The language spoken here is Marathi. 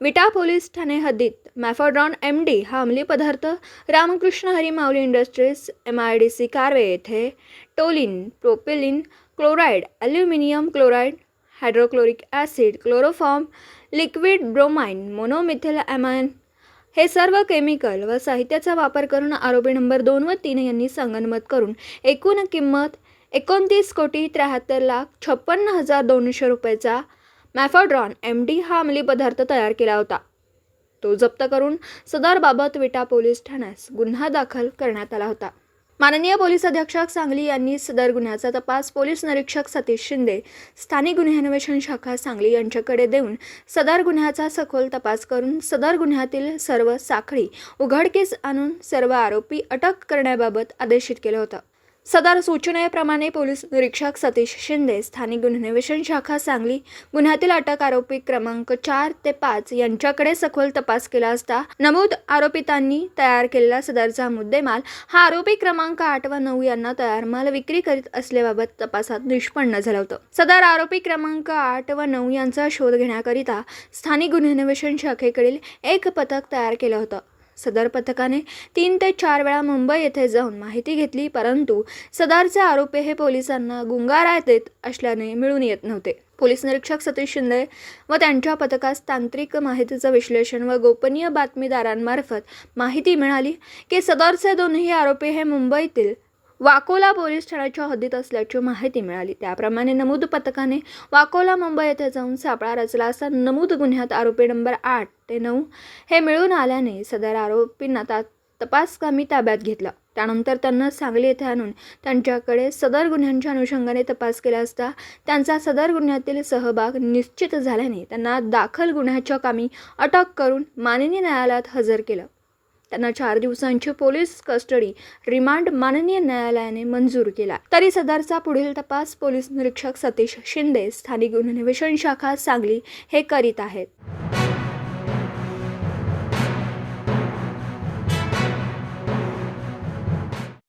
विटा पोलीस ठाणे हद्दीत. मॅफोड्रॉन एम डी हा अंमली पदार्थ Ramakrishna Hari Mauli industries M I D C Karve येथे toluene propylene chloride aluminium chloride hydrochloric acid chloroform liquid bromine monomethyl amine हे सर्व केमिकल व साहित्याचा वापर करून आरोपी नंबर दोन व तीन यांनी संगनमत करून एकूण किंमत एकोणतीस कोटी त्र्याहत्तर लाख छप्पन्न हजार दोनशे रुपयाचा मॅफोड्रॉन एम डी हा अंमली पदार्थ तयार केला होता. तो जप्त करून सदरबाबत विटा पोलीस ठाण्यास गुन्हा दाखल करण्यात आला होता. माननीय पोलीस अधीक्षक सांगली यांनी सदर गुन्ह्याचा तपास पोलीस निरीक्षक सतीश शिंदे स्थानिक गुन्हे अन्वेषण शाखा सांगली यांच्याकडे देऊन सदर गुन्ह्याचा सखोल तपास करून सदर गुन्ह्यातील सर्व साखळी उघडकीस आणून सर्व आरोपी अटक करण्याबाबत आदेशित केलं होतं. सदर सूचनेप्रमाणे पोलीस निरीक्षक सतीश शिंदे स्थानिक गुन्हे अन्वेषण शाखा सांगली गुन्ह्यातील अटक आरोपी क्रमांक चार ते पाच यांच्याकडे सखोल तपास केला असता नमूद आरोपितांनी तयार केलेला सदरचा मुद्देमाल हा आरोपी क्रमांक आठ व नऊ यांना तयार माल विक्री करीत असल्याबाबत तपासात निष्पन्न झालं होतं. सदर आरोपी क्रमांक आठ व नऊ यांचा शोध घेण्याकरिता स्थानिक गुन्हे अन्वेषण शाखेकडील एक पथक तयार केलं होतं. सदर पथकाने तीन ते चार वेळा मुंबई येथे जाऊन माहिती घेतली परंतु सदरचे आरोपी हे पोलिसांना गुंगारा देत असल्याने मिळून येत नव्हते. पोलीस निरीक्षक सतीश शिंदे व त्यांच्या पथकास तांत्रिक माहितीचं विश्लेषण व गोपनीय बातमीदारांमार्फत माहिती मिळाली की सदरचे दोन्ही आरोपी हे मुंबईतील वाकोला पोलीस ठाण्याच्या हद्दीत असल्याची माहिती मिळाली. त्याप्रमाणे नमूद पथकाने वाकोला मुंबई येथे जाऊन सापळा रचला असता नमूद गुन्ह्यात आरोपी नंबर आठ ते नऊ हे मिळून आल्याने सदर आरोपींना ता तपासकामी ताब्यात घेतला. त्यानंतर त्यांना सांगली येथे आणून त्यांच्याकडे सदर गुन्ह्यांच्या अनुषंगाने तपास केला असता त्यांचा सदर गुन्ह्यातील सहभाग निश्चित झाल्याने त्यांना दाखल गुन्ह्याच्या कामी अटक करून माननीय न्यायालयात हजर केलं. त्यांना चार दिवसांची पोलीस कस्टडी रिमांड माननीय न्यायालयाने मंजूर केला. तरी सदरचा पुढील तपास पोलीस निरीक्षक सतीश शिंदे स्थानिक गुन्हे अन्वेषण शाखा सांगली हे करीत आहेत.